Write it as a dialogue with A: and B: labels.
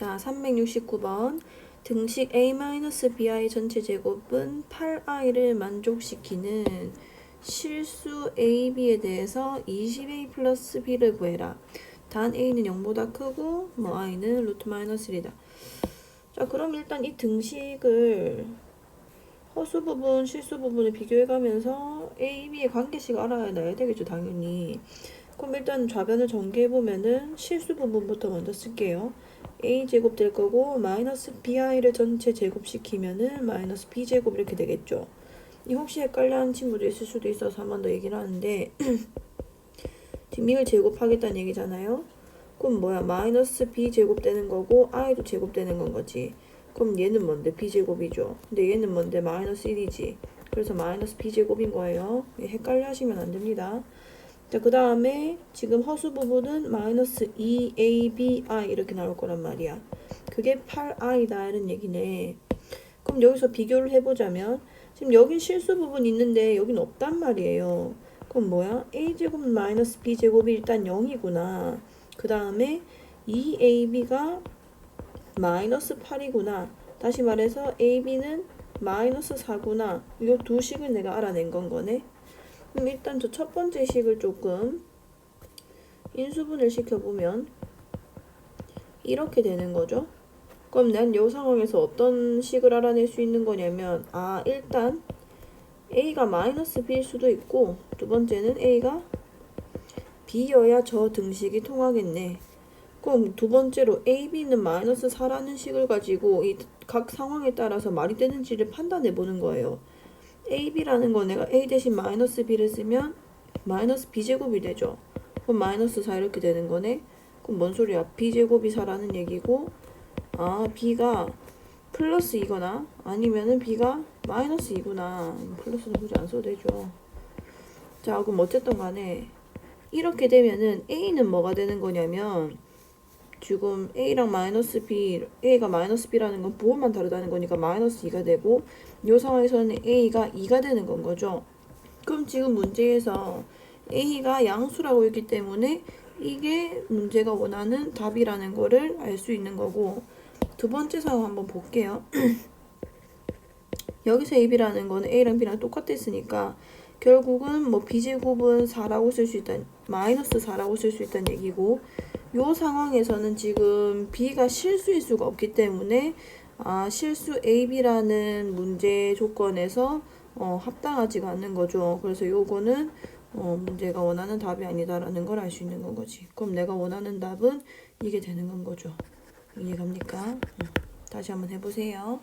A: 자, 369번. 등식 a-bi 전체 제곱은 8i를 만족시키는 실수 a, b에 대해서 20a 플러스 b를 구해라. 단 a는 0보다 크고 뭐 i는 루트 마이너스 1이다. 자, 그럼 일단 이 등식을 허수 부분, 실수 부분을 비교해가면서 a, b의 관계식 알아야 되겠죠, 당연히. 그럼 일단 좌변을 전개해보면은 실수 부분부터 먼저 쓸게요. A 제곱 될 거고 마이너스 bi를 전체 제곱시키면은 마이너스 b 제곱 이렇게 되겠죠. 이 혹시 헷갈려하는 친구도 있을 수도 있어서 한 번 더 얘기를 하는데 뒷미을 제곱하겠다는 얘기잖아요. 그럼 뭐야 마이너스 b 제곱 되는 거고 i도 제곱 되는 건 거지. 그럼 얘는 뭔데 b 제곱이죠. 근데 얘는 뭔데 마이너스 1이지. 그래서 마이너스 b 제곱인 거예요. 헷갈려 하시면 안 됩니다. 자, 그 다음에 지금 허수 부분은 마이너스 2abi 이렇게 나올 거란 말이야. 그게 8i다 이런 얘기네. 그럼 여기서 비교를 해보자면 지금 여긴 실수 부분 있는데 여긴 없단 말이에요. 그럼 뭐야? a제곱 마이너스 b제곱이 일단 0이구나. 그 다음에 2ab가 마이너스 8이구나. 다시 말해서 ab는 마이너스 4구나. 이 두 식을 내가 알아낸 건 거네. 그럼 일단 저 첫 번째 식을 조금 인수분을 시켜보면 이렇게 되는 거죠. 그럼 난 이 상황에서 어떤 식을 알아낼 수 있는 거냐면 아 일단 a가 마이너스 b일 수도 있고 두 번째는 a가 b여야 저 등식이 통하겠네. 그럼 두 번째로 a, b는 마이너스 4라는 식을 가지고 이 각 상황에 따라서 말이 되는지를 판단해 보는 거예요. Ab라는 거 내가 a 대신 마이너스 b를 쓰면 마이너스 b제곱이 되죠. 그럼 마이너스 4 이렇게 되는 거네. 그럼 뭔 소리야? b제곱이 4라는 얘기고 아 b가 플러스 2거나 아니면은 b가 마이너스 2구나. 플러스는 굳이 안 써도 되죠. 자 그럼 어쨌든 간에 이렇게 되면은 a는 뭐가 되는 거냐면 지금 a랑 마이너스 b, a가 마이너스 b라는 건 부호만 다르다는 거니까 마이너스 2가 되고 이 상황에서는 a가 2가 되는 건 거죠. 그럼 지금 문제에서 a가 양수라고 있기 때문에 이게 문제가 원하는 답이라는 거를 알 수 있는 거고 두 번째 상황 한번 볼게요. 여기서 ab라는 거는 a랑 b랑 똑같았으니까 결국은 뭐 b제곱은 4라고 쓸 수 있다 마이너스 4라고 쓸 수 있다는 얘기고 요 상황에서는 지금 b가 실수일 수가 없기 때문에 아 실수 ab라는 문제 조건에서 어, 합당하지가 않는 거죠. 그래서 요거는 어, 문제가 원하는 답이 아니다라는 걸 알 수 있는 건 거지. 그럼 내가 원하는 답은 이게 되는 건 거죠. 이해갑니까? 음, 다시 한번 해보세요.